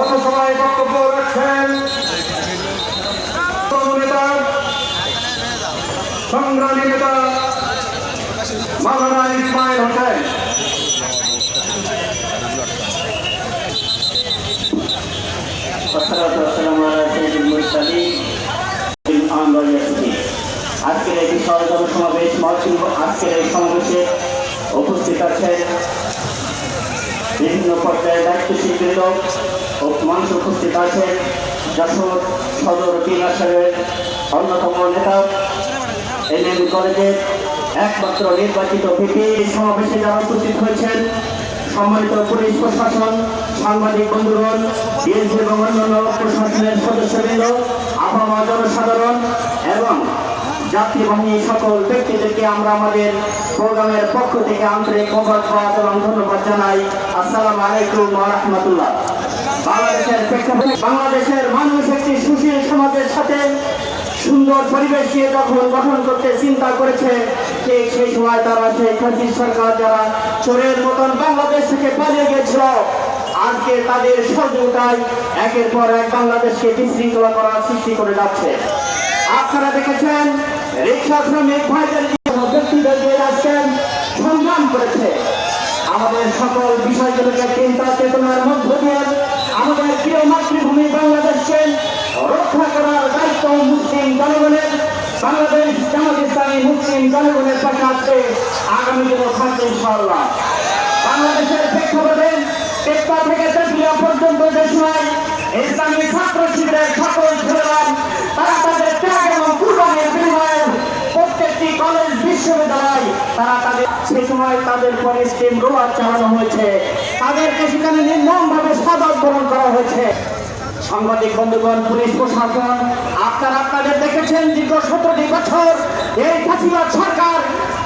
অন্য সভায় বক্তব্য রাখছেন। নেতা সংগ্রামী নেতা মাওলানা ইসমাইল হোসেন। আজকের এই বিশাল জনসমাবেশ আজকের এই সমাবেশে উপস্থিত আছেন বিভিন্ন পর্যায়ে দায়িত্বশীল বৃন্দ ও মানুষ উপস্থিত আছেন যশোর সদর আসনের অন্যতম নেতা এম কলেজের একমাত্র নির্বাচিত ভিপি সমাবেশে যারা উপস্থিত হয়েছেন, সম্মানিত পুলিশ প্রশাসন, সাংবাদিক বন্ধুগণ, বিএনপি এবং অন্যান্য প্রশাসনের সদস্যবৃন্দ যাত্রীবাহী সকল ব্যক্তিদেরকে আমরা আমাদের প্রোগ্রামের পক্ষ থেকে আন্তরিক মোবারকবাদ এবং ধন্যবাদ জানাই। আসসালামু আলাইকুম রাহমাতুল্লাহ। বাংলাদেশের প্রেক্ষাপটে বাংলাদেশের মানুষ একটি সুশীল সমাজের সাথে সুন্দর পরিবেশ নিয়ে যখন গঠন করতে চিন্তা করেছে। ঠিক সেই সময় তারা? সেই খাসি সরকার যারা চোরের মতন বাংলাদেশ থেকে পালিয়ে গেছিল, আজকে তাদের সহযোগিতায় একের পর এক বাংলাদেশকে বিশৃঙ্খলা করার সৃষ্টি করে যাচ্ছে। আপনারা দেখেছেন রিক্সা শ্রমিক ভাইদের আজকেন সংগ্রাম করেছে। আমাদের সকল বিষয়গুলোকে চিন্তা চেতনার মধ্য দিয়ে আমাদের প্রিয় মাতৃভূমি বাংলাদেশকে রক্ষা করার দায়িত্ব মুসলিম জনগণের, বাংলাদেশ জামাত ইসলামী মুসলিম জনগণের পাশে আছে আগামী দিনও থাকবে ইনশাআল্লাহ। বাংলাদেশের প্রেক্ষাপটে টেক্কা থেকে তেতুলিয়া পর্যন্ত যে সময় ইসলামী ছাত্র বিশ্ববিদ্যালয় তারা তাদের সে সময় তাদের পরে স্টিম রোলার চালানো হয়েছে। তাদেরকে সেখানে নির্মমভাবে সাদর গ্রহণ করা হয়েছে। সাংবাদিক, বন্ধুগণ, পুলিশ প্রশাসন, আপনারা আপনাদের দেখেছেন দীর্ঘ সতেরোটি বছর এই ফাঁসিবাদ সরকার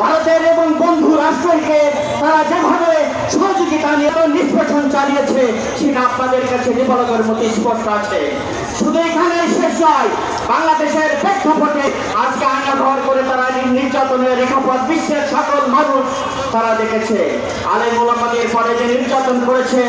ভারতের এবং বন্ধু রাষ্ট্রকে তারা যেভাবে সহযোগিতা নিয়ে নিষ্পেষণ চালিয়েছে, সেটা আপনাদের কাছে বিফলতার মতো স্পষ্ট আছে। শুধু এখানে শেষ নয়, বাংলাদেশের প্রেক্ষাপটে আজকে আইনা ঘর করে তারা নির্যাতনের রেখাপথ বিশ্বের সকল মানুষ তারা দেখেছে। আলে মোলামাদের পরে যে নির্যাতন করেছে